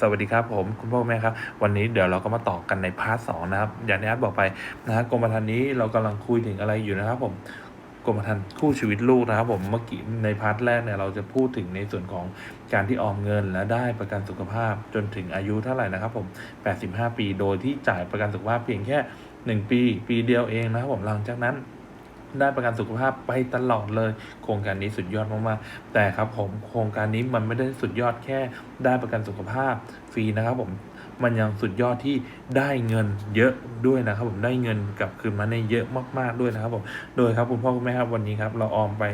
สวัสดีครับผมคุณพ่อคุณแม่ครับ วันนี้เดี๋ยวเราก็มาต่อกันในพาร์ทสองนะครับ อย่างที่อาร์ตบอกไปนะฮะกรมธรรม์นี้เรากำลังคุยถึงอะไรอยู่นะครับผมกรมธรรม์คู่ชีวิตลูกนะครับ ผมเมื่อกี้ในพาร์ทแรกเนี่ยเราจะพูดถึงในส่วนของการที่ออมเงินและได้ประกันสุขภาพจนถึงอายุเท่าไหร่นะครับผม 85 ปี โดยที่จ่ายประกันสุขภาพเพียงแค่ 1 ปี ปีเดียวเองนะครับผมหลังจากนั้น ได้ประกันสุขภาพไปตลอดเลย โครงการนี้สุดยอดมากๆ แต่ครับผมโครงการนี้มันไม่ได้สุดยอดแค่ได้ประกันสุขภาพฟรีนะครับผมมันยังสุดยอดที่ได้เงินเยอะด้วยนะครับผมได้เงินกลับคืนมาในเยอะมากๆด้วยนะครับผมโดยครับคุณพ่อคุณแม่ครับวันนี้ครับเราออมไป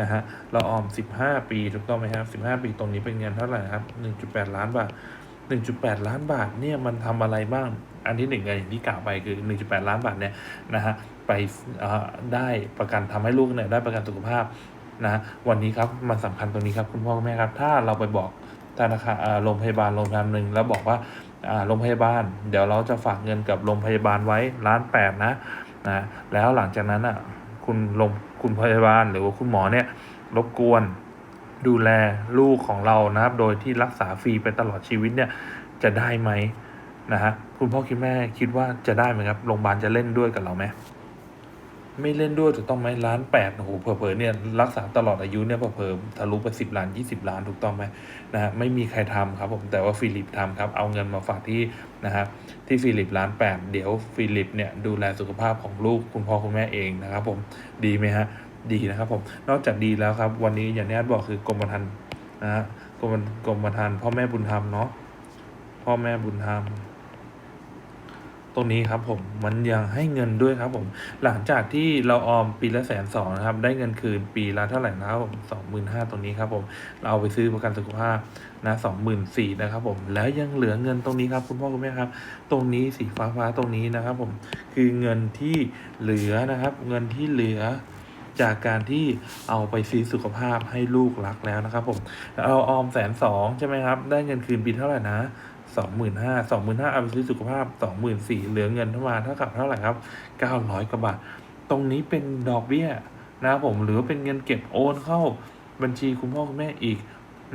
นะฮะเราออม 15 ปีถูกต้องไหมครับ 15 ปีตรงนี้เป็นเงินเท่าไหร่ครับ 1.8 ล้านบาท 1.8 ล้านบาทเนี่ยมันทำอะไรบ้าง อันที่หนึ่งอย่างที่กล่าวไปคือ 1.8 ล้านบาทเนี่ยนะฮะไปเอ่อได้ประกันทำให้ลูกเนี่ยได้ประกันสุขภาพนะวันนี้ครับมันสำคัญตรงนี้ครับคุณพ่อคุณแม่ครับ ถ้าเราไปบอกธนาคารอ่าโรงพยาบาลโรงพยาบาลหนึ่งแล้วบอกว่าอ่าโรงพยาบาล เดี๋ยวเราจะฝากเงินกับโรงพยาบาลไว้ล้านแปดนะนะแล้วหลังจากนั้นอะคุณลงคุณพยาบาลหรือว่าคุณหมอเนี่ยรบกวน ดูแลลูกของเรานะครับ โดยที่รักษาฟรีไปตลอดชีวิตเนี่ยจะได้ไหมนะฮะคุณพ่อคิดแม่คิดว่าจะได้ไหมครับโรงพยาบาลจะเล่นด้วยกับเราไหมไม่เล่นด้วยถูกต้องไหมล้านแปดโอ้โหเผลอๆเนี่ยรักษาตลอดอายุเนี่ยเผลอๆทะลุไปสิบล้านยี่สิบล้านถูกต้องไหมนะฮะไม่มีใครทำครับผมแต่ว่าฟิลิปทำครับเอาเงินมาฝากที่นะฮะที่ฟิลิปล้านแปดเดี๋ยวฟิลิปเนี่ยดูแลสุขภาพของลูกคุณพ่อคุณแม่เองนะครับผมดีไหมฮะ ดีนะครับผม นอกจากดีแล้วครับ วันนี้อย่างที่อาบอกคือกรมธรรม์นะฮะกรมกรมธรรม์พ่อแม่บุญธรรมเนาะพ่อแม่บุญธรรมตรงนี้ครับผมมันยังให้เงินด้วยครับผม หลังจากที่เราออมปีละแสนสองนะครับ ได้เงินคืนปีละเท่าไหร่นะครับผมสองหมื่นห้าตรงนี้ครับผม เราเอาไปซื้อประกันสุขภาพนะสองหมื่นสี่นะครับผม แล้วยังเหลือเงินตรงนี้ครับคุณพ่อคุณแม่ครับ ตรงนี้สีฟ้าฟ้าๆตรงนี้นะครับผม คือเงินที่เหลือนะครับ เงินที่เหลือ จากการที่เอาไปซื้อสุขภาพให้ลูกรักแล้วนะครับผมเราออมแสนสองใช่ไหมครับ ได้เงินคืนปีเท่าไหร่นะสองหมื่นห้าสองหมื่นห้าเอาไปซื้อสุขภาพสองหมื่นสี่เหลือเงินเท่ามาเท่ากับเท่าไหร่ครับเก้าร้อยกว่าบาท ตรงนี้เป็นดอกเบี้ยนะครับผมหรือเป็นเงินเก็บโอนเข้าบัญชีคุณพ่อคุณแม่อีก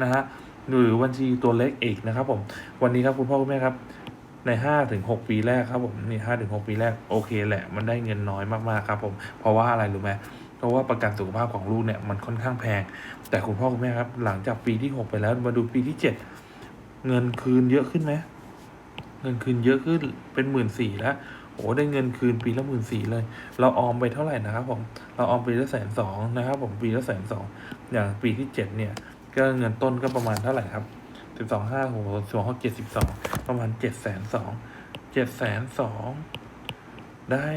นะฮะหรือบัญชีตัวเล็กอีกนะครับผมวันนี้ครับคุณพ่อคุณแม่ครับในห้าถึงหกปีแรกครับผมนี่ห้าถึงหกปีแรกโอเคแหละ มันได้เงินน้อยมากๆครับผม เพราะว่าอะไรรู้ไหม เพราะว่าประกันสุขภาพของลูกเนี่ยมันค่อนข้างแพง แต่คุณพ่อคุณแม่ครับ หลังจากปีที่หกไปแล้วมาดูปีที่เจ็ดเงินคืนเยอะขึ้นไหมเงินคืนเยอะขึ้นเป็นหมื่นสี่แล้วโอ้ได้เงินคืนปีละหมื่นสี่เลย เราออมไปเท่าไหร่นะครับผมเราออมปีละแสนสองนะครับผมปีละแสนสองอย่างปีที่เจ็ดเนี่ย ก็เงินต้นก็ประมาณเท่าไหร่ครับสิบสองห้าหกสองหกเจ็ดสิบสองประมาณเจ็ดแสนสองเจ็ดแสนสองได้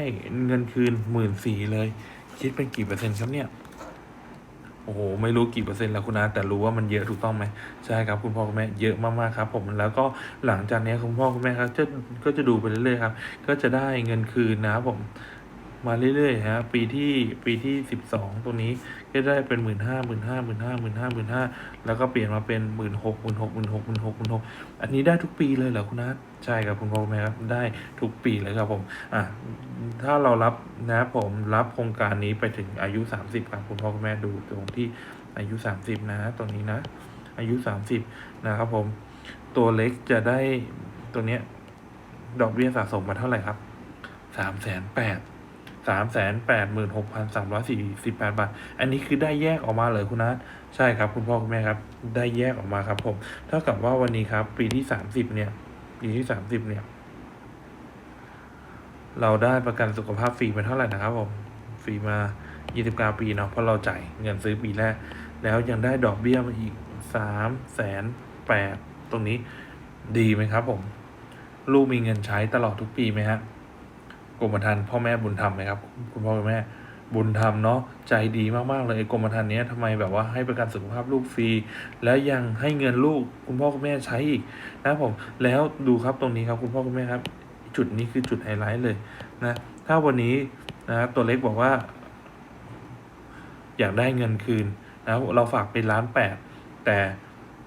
เงินคืนหมื่นสี่เลย คิดเป็นกี่เปอร์เซ็นต์ครับเนี่ย โอ้โห ไม่รู้กี่เปอร์เซ็นต์แล้วคุณอาแต่รู้ว่ามันเยอะถูกต้องไหมใช่ครับ คุณพ่อคุณแม่เยอะมากๆครับ ผมแล้วก็หลังจากนี้คุณพ่อคุณแม่ครับจะก็จะดูไปเรื่อยๆครับ ก็จะได้เงินคืนนะครับผม มาเรื่อยๆฮะปีที่ปีที่สิบสองตรงนี้ก็ได้เป็นหมื่นห้าหมื่นห้าหมื่นห้าหมื่นห้าหมื่นห้าแล้วก็เปลี่ยนมาเป็นหมื่นหกหมื่นหกหมื่นหกหมื่นหกหมื่นหกอันนี้ได้ทุกปีเลยเหรอคุณนัทใช่ครับคุณพ่อคุณแม่ครับได้ทุกปีเลยครับผมอะถ้าเรารับนะผมรับโครงการนี้ไปถึงอายุสามสิบครับคุณพ่อคุณแม่ดูตรงที่อายุสามสิบนะตรงนี้นะ อายุสามสิบนะครับผม ตัวเล็กจะได้ตัวเนี้ยดอกเบี้ยสะสมมาเท่าไหร่ครับสามแสนแปด สามแสนแปดหมื่นหกพันสามร้อยสี่สิบแปดบาท อันนี้คือได้แยกออกมาเลยคุณนัทใช่ครับคุณพ่อคุณแม่ครับ ได้แยกออกมาครับผมเท่ากับว่าวันนี้ครับ ปีที่สามสิบเนี่ย ปีที่สามสิบเนี่ย เราได้ประกันสุขภาพฟรีไปเท่าไหร่นะครับผมฟรีมายี่สิบเก้าปีเนาะเพราะเราจ่ายเงินซื้อปีแรก แล้วยังได้ดอกเบี้ยมาอีกสามแสนแปดตรงนี้ดีไหมครับผม ลูกมีเงินใช้ตลอดทุกปีไหมฮะ กรมธรรม์พ่อแม่บุญธรรมไหมครับ คุณพ่อคุณแม่บุญธรรมเนาะใจดีมากๆเลยกรมธรรม์เนี้ยทำไมแบบว่าให้ประกันสุขภาพลูกฟรี แล้วยังให้เงินลูกคุณพ่อคุณแม่ใช้อีกนะผมแล้วดูครับตรงนี้ครับคุณพ่อคุณแม่ครับ จุดนี้คือจุดไฮไลท์เลยนะถ้าวันนี้นะครับตัวเล็กบอกว่า อยากได้เงินคืนนะเราฝากเป็นล้านแปดแต่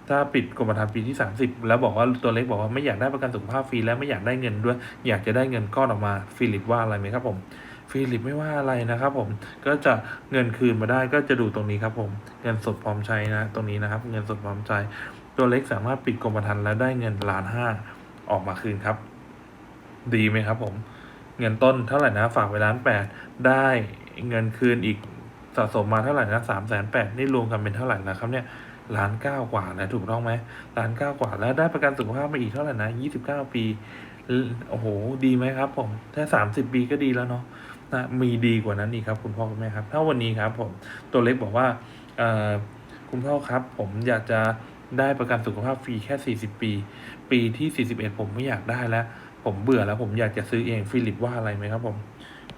ถ้าปิดกรมธรรม์ปีที่ 30 แล้วบอกว่าตัวเล็กบอกว่าไม่อยากได้ประกันสุขภาพฟรีและไม่อยากได้เงินด้วย อยากจะได้เงินก้อนออกมาฟิลิปว่าอะไรไหมครับผมฟิลิปไม่ว่าอะไรนะครับผมก็จะเงินคืนมาได้ก็จะดูตรงนี้ครับผม เงินสดพร้อมใช้นะ ตรงนี้นะครับ เงินสดพร้อมใช้ ตัวเล็กสามารถปิดกรมธรรม์และได้เงินล้านห้าออกมาคืนครับ ดีไหมครับผม เงินต้นเท่าไหร่นะฝากไว้ล้านแปดได้เงินคืนอีกสะสมมาเท่าไหร่นะสามแสนแปดนี่รวมกันเป็นเท่าไหร่นะครับเนี่ย ล้านเก้ากว่านะถูกต้องไหมล้านเก้ากว่าแล้วได้ประกันสุขภาพมาอีกเท่าไหร่นะยี่สิบเก้าปีโอ้โหดีไหมครับ ผมถ้าสามสิบปีก็ดีแล้วเนาะนะมีดีกว่านั้นอีกครับคุณพ่อคุณแม่ครับ ถ้าวันนี้ครับผมตัวเล็กบอกว่าคุณพ่อครับ ผมอยากจะได้ประกันสุขภาพฟรีแค่สี่สิบปี ปีที่สี่สิบเอ็ดผมไม่อยากได้แล้ว ผมเบื่อแล้วผมอยากจะซื้อเองฟิลิปว่าอะไรไหมครับผม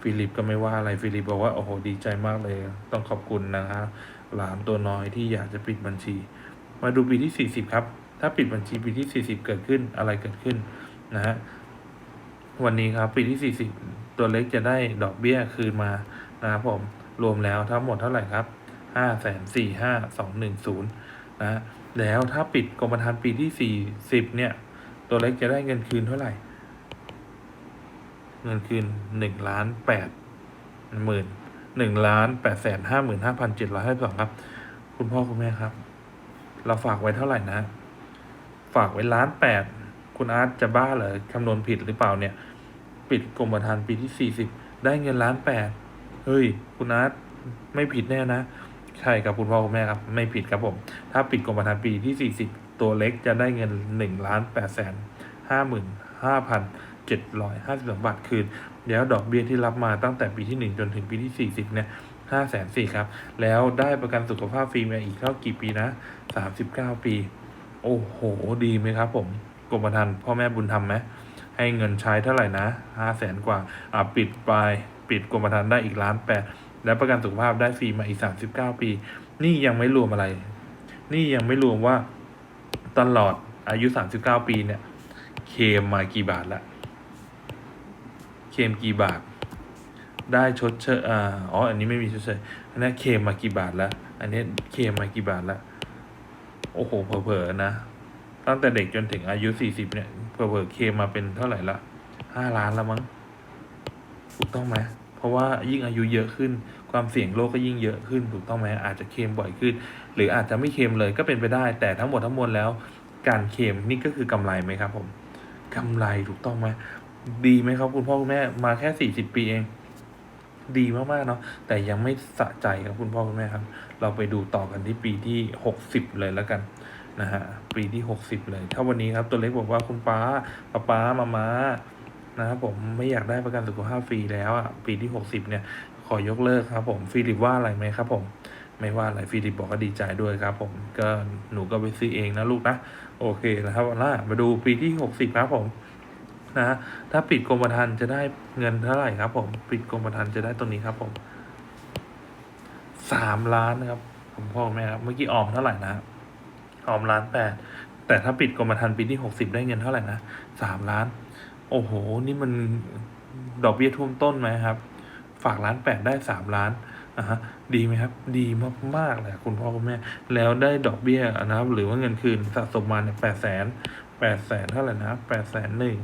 ฟิลิปก็ไม่ว่าอะไรฟิลิปบอกว่าโอ้โหดีใจมากเลย ต้องขอบคุณนะฮะ หลานตัวน้อยที่อยากจะปิดบัญชี มาดูปีที่สี่สิบครับ ถ้าปิดบัญชีปีที่สี่สิบเกิดขึ้นอะไรเกิดขึ้นนะฮะวันนี้ครับปีที่สี่สิบตัวเล็กจะได้ดอกเบี้ยคืนมานะครับผมรวมแล้วทั้งหมดเท่าไหร่ครับห้าแสนสี่ห้าสองหนึ่งศูนย์นะฮะแล้วถ้าปิดกรมธรรม์ปีที่สี่สิบเนี่ย ตัวเล็กจะได้เงินคืนเท่าไหร่ เงินคืนหนึ่งล้านแปดหมื่น หนึ่งล้านแปดแสนห้าหมื่นห้าพันเจ็ดร้อยห้าสิบสองครับ คุณพ่อคุณแม่ครับ เราฝากไว้เท่าไหร่นะ ฝากไว้ล้านแปดคุณอาร์ตจะบ้าเหรอคำนวณผิดหรือเปล่าเนี่ย ปิดกรมธรรม์ปีที่สี่สิบได้เงินล้านแปดเฮ้ย คุณอาร์ตไม่ผิดแน่นะ ใช่ครับคุณพ่อคุณแม่ครับ ไม่ผิดครับผม ถ้าปิดกรมธรรม์ปีที่สี่สิบตัวเล็กจะได้เงินหนึ่งล้านแปดแสนห้าหมื่นห้าพัน เจ็ดร้อยห้าสิบสองบาทคืน แล้วดอกเบี้ยที่รับมาตั้งแต่ปีที่หนึ่งจนถึงปีที่สี่สิบเนี่ยห้าแสนสี่ครับ แล้วได้ประกันสุขภาพฟรีมาอีกเท่ากี่ปีนะสามสิบเก้าปี โอ้โห ดีไหมครับผมกรมธรรม์พ่อแม่บุญธรรมไหมให้เงินใช้เท่าไหร่นะห้าแสนกว่า อ่าปิดไปปิดกรมธรรม์ได้อีกล้านแปดและประกันสุขภาพได้ฟรีมาอีกสามสิบเก้าปี นี่ยังไม่รวมอะไร นี่ยังไม่รวมว่าตลอดอายุสามสิบเก้าปีเนี่ย เคมมากี่บาทละ เคมกี่บาท ได้ชดเชยอ่าอ๋อ อันนี้ไม่มีชดเชยอันนี้เคมมากี่บาทและอันนี้เคมมากี่บาทและโอ้โหเผลอๆนะ ตั้งแต่เด็กจนถึงอายุสี่สิบเนี่ยเผลอๆเคมมาเป็นเท่าไหร่ละห้าล้านแล้วมั้งถูกต้องไหมเพราะว่ายิ่งอายุเยอะขึ้น ความเสี่ยงโรคก็ยิ่งเยอะขึ้น ถูกต้องไหมอาจจะเคมบ่อยขึ้น หรืออาจจะไม่เคมเลยก็เป็นไปได้ แต่ทั้งหมดทั้งมวลแล้ว การเคมนี่ก็คือกำไรไหมครับผมกำไรถูกต้องไหม ดีไหมครับ คุณพ่อคุณแม่มาแค่สี่สิบปีเอง ดีมากๆเนาะแต่ยังไม่สะใจครับคุณพ่อคุณแม่ครับ เราไปดูต่อกันที่ปีที่หกสิบเลยแล้วกันนะฮะปีที่หกสิบเลย ถ้าวันนี้ครับตัวเล็กบอกว่าคุณป้าป้าป้ามามานะครับผมไม่อยากได้ประกันสุขภาพฟรีแล้วอะปีที่หกสิบเนี่ย ขอยกเลิกครับ ผมฟิลิปว่าอะไรไหมครับ ผมไม่ว่าอะไรฟิลิปบอกก็ดีใจด้วยครับ ผมก็หนูก็ไปซื้อเองนะลูกนะโอเคนะครับล่ะมาดูปีที่หกสิบครับผม นะถ้าปิดกรมธรรม์จะได้เงินเท่าไหร่ครับ ผม ปิดกรมธรรม์จะได้ตรงนี้ครับ ผมสามล้านนะครับผมพ่อแม่ครับเมื่อกี้ออมเท่าไหร่นะออมล้านแปดแต่ถ้าปิดกรมธรรม์ปีที่หกสิบได้เงินเท่าไหร่นะสามล้าน โอ้โห นี่มันดอกเบี้ยท่วมต้นไหมครับ ฝากล้านแปดได้สามล้านอะฮะดีไหมครับ ดีมากๆเลยคุณพ่อคุณแม่ แล้วได้ดอกเบี้ยนะครับ หรือว่าเงินคืนสะสมมาเนี่ยแปดแสนแปดแสนเท่าไหร่นะแปดแสนหนึ่ง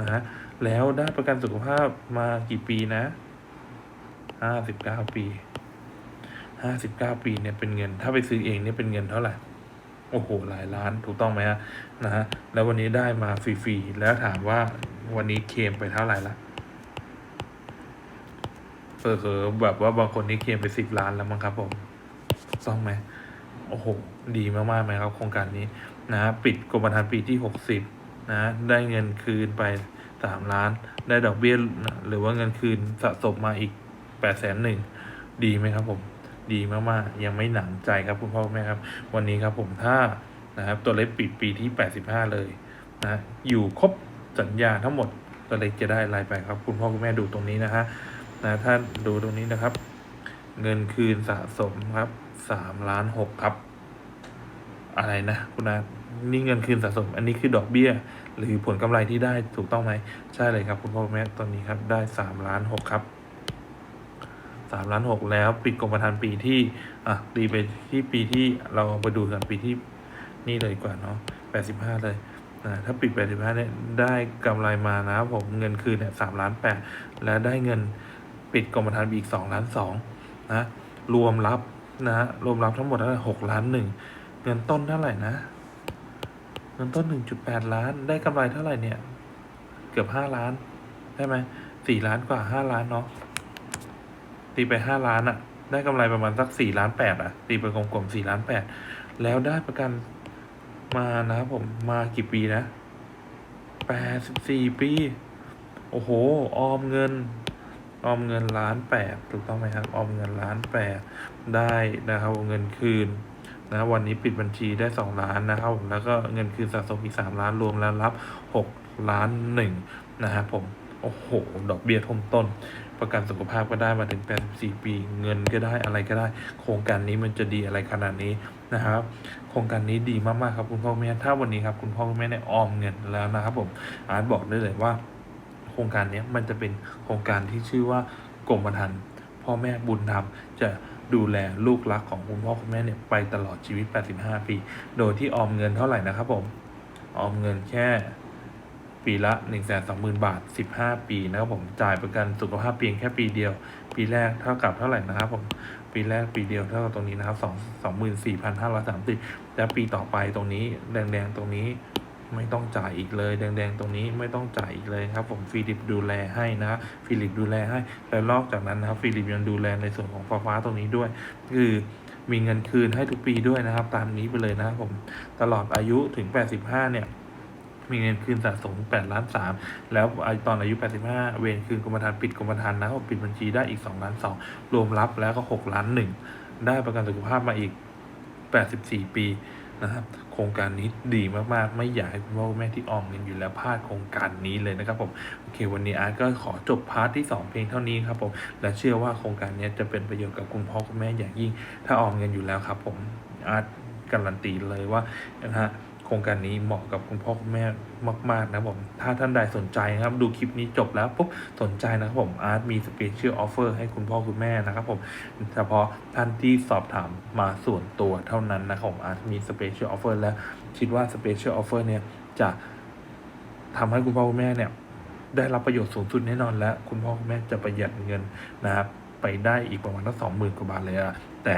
นะฮะแล้วได้ประกันสุขภาพมากี่ปีนะห้าสิบเก้าปีห้าสิบเก้าปีเนี่ยเป็นเงิน ถ้าไปซื้อเองเนี่ยเป็นเงินเท่าไหร่โอ้โหหลายล้านถูกต้องไหมฮะนะฮะแล้ววันนี้ได้มาฟรีๆแล้วถามว่าวันนี้เคมไปเท่าไหร่ละเผลอๆแบบว่าบางคนนี่เคมไปสิบล้านแล้วมั้งครับผมต้องไหมโอ้โห ดีมากๆไหมครับ โครงการนี้นะ ปิดกรมธรรม์ปีที่หกสิบ นะได้เงินคืนไปสามล้าน ได้ดอกเบี้ยหรือว่าเงินคืนสะสมมาอีกแปดแสนหนึ่งดีไหมครับผมดีมากๆ ยังไม่หนังใจครับคุณพ่อคุณแม่ครับ วันนี้ครับผมถ้านะครับตัวเล็กปิดปีที่แปดสิบห้าเลยนะอยู่ครบสัญญาทั้งหมดตัวเล็กจะได้อะไรไปครับ คุณพ่อคุณแม่ดูตรงนี้นะฮะนะถ้าดูตรงนี้นะครับ เงินคืนสะสมครับสามล้านหกครับ อะไรนะคุณอา นี่เงินคืนสะสม อันนี้คือดอกเบี้ย หรือผลกำไรที่ได้ถูกต้องไหม ใช่เลยครับ คุณพ่อแม่ตอนนี้ครับได้สามล้านหกครับสามล้านหกแล้วปิดกรมธรรม์ปีที่อะตีไปที่ปีที่เราไปดูกันปีที่นี่เลยกว่าเนาะแปดสิบห้าเลยนะถ้าปิดแปดสิบห้าเนี่ยได้กำไรมานะผมเงินคืนเนี่ยสามล้านแปดแล้วได้เงินปิดกรมธรรม์อีกสองล้านสองนะรวมรับนะฮะรวมรับทั้งหมดเท่าไหร่หกล้านหนึ่งเงินต้นเท่าไหร่นะ เงินต้นหนึ่งจุดแปดล้าน ได้กำไรเท่าไหร่เนี่ย เกือบห้าล้านใช่ไหมสี่ล้านกว่าห้าล้านเนาะ ตีไปห้าล้านอะได้กำไรประมาณสักสี่ล้านแปดอะตีไปกลมๆสี่ล้านแปดแล้วได้ประกันมานะครับผม มากี่ปีนะแปดสิบสี่ปี โอ้โห ออมเงิน ออมเงินล้านแปดถูกต้องไหมครับ ออมเงินล้านแปดได้นะครับเงินคืน นะวันนี้ปิดบัญชีได้สองล้านนะครับผมแล้วก็เงินคืนสะสมอีกสามล้านรวมแล้วรับหกล้านหนึ่งนะครับผมโอ้โห ดอกเบี้ยทมต้น ประกันสุขภาพก็ได้มาถึง 84 ปี เงินก็ได้อะไรก็ได้ โครงการนี้มันจะดีอะไรขนาดนี้นะครับ โครงการนี้ดีมากๆครับคุณพ่อคุณแม่ถ้าวันนี้ครับคุณพ่อคุณแม่เนี่ยออมเงินแล้วนะครับผมอาร์ตบอกได้เลยว่า โครงการนี้มันจะเป็นโครงการที่ชื่อว่ากรมธรรม์พ่อแม่บุญธรรมจะ ดูแลลูกรักของคุณพ่อคุณแม่เนี่ยไปตลอดชีวิต 85 ปี โดยที่ออมเงินเท่าไหร่นะครับผม ออมเงินแค่ปีละ 1 2 0 0 0 0 บาท 15 ปีนะครับผม จ่ายประกันสุขภาพเพียงแค่ปีเดียว ปีแรกเท่ากับเท่าไหร่นะครับผม ปีแรกปีเดียวเท่ากับตรงนี้นะครับ 2 24,530 และปีต่อไปตรงนี้แดงๆตรงนี้ ไม่ต้องจ่ายอีกเลย แดง ๆ ตรงนี้ไม่ต้องจ่ายอีกเลยครับ ผมฟิลิปดูแลให้นะครับฟิลิปดูแลให้แล้วนอกจากนั้นนะครับฟิลิปยังดูแลในส่วนของฟ้าฟ้าตรงนี้ด้วย คือมีเงินคืนให้ทุกปีด้วยนะครับ ตามนี้ไปเลยนะครับผมตลอดอายุถึง 85 เนี่ยมีเงินคืนสะสม8ล้าน3แล้วตอนอายุ 85 เวรคืนกรมธรรม์ปิดกรมธรรม์นะปิดบัญชีได้อีก2ล้าน2รวมรับแล้วก็6ล้าน1ได้ประกันสุขภาพมาอีก 84 ปี นะครับ โครงการนี้ดีมากๆ ไม่อยากให้คุณพ่อคุณแม่ที่ออมเงินอยู่แล้วพลาดโครงการนี้เลยนะครับผมโอเค วันนี้อาร์ตก็ขอจบพาร์ทที่ 2 เพียงเท่านี้ครับผมและเชื่อว่าโครงการนี้จะเป็นประโยชน์กับคุณพ่อคุณแม่อย่างยิ่ง ถ้าออมเงินอยู่แล้วครับผมอาร์ตการันตีเลยว่านะฮะ โครงการนี้เหมาะกับคุณพ่อคุณแม่มาก ๆ นะผมถ้าท่านใดสนใจนะครับ ดูคลิปนี้จบแล้วปุ๊บสนใจนะครับผมอาร์ตมีสเปเชียลออฟเฟอร์ให้คุณพ่อคุณแม่นะครับผมเฉพาะท่านที่สอบถามมาส่วนตัวเท่านั้นนะครับผมอาจมีสเปเชียลออฟเฟอร์และคิดว่าสเปเชียลออฟเฟอร์เนี่ยจะทำให้คุณพ่อคุณแม่เนี่ยได้รับประโยชน์สูงสุดแน่นอนและคุณพ่อคุณแม่จะประหยัดเงินนะครับไปได้อีกประมาณตั้งสองหมื่นกว่าบาทเลยอะแต่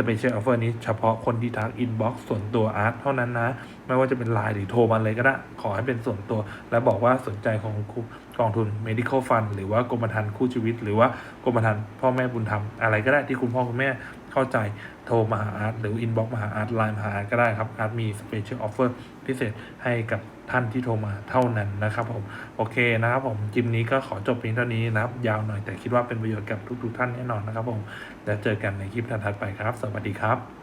สเปเชียลออฟเฟอร์นี้เฉพาะคนที่ทักอินบ็อกซ์ส่วนตัวอาร์ตเท่านั้นนะ ไม่ว่าจะเป็นไลน์หรือโทรมาเลยก็ได้ ขอให้เป็นส่วนตัว และบอกว่าสนใจของกองทุน medical fund หรือว่ากรมธรรม์คู่ชีวิต หรือว่ากรมธรรม์พ่อแม่บุญธรรมอะไรก็ได้ที่คุณพ่อคุณแม่เข้าใจโทรมาหาอาร์ตหรืออินบ็อกซ์มาหาอาร์ตไลน์มาหาอาร์ตก็ได้ครับอาร์ตมีสเปเชียลออฟเฟอร์พิเศษให้กับ ท่านที่โทรมาเท่านั้นนะครับผมโอเคนะครับผมจิมนี้ก็ขอจบเพียงเท่านี้นะครับ ยาวหน่อยแต่คิดว่าเป็นประโยชน์กับทุกๆท่านแน่นอนนะครับผมแล้วเจอกันในคลิปถัดไปครับ สวัสดีครับ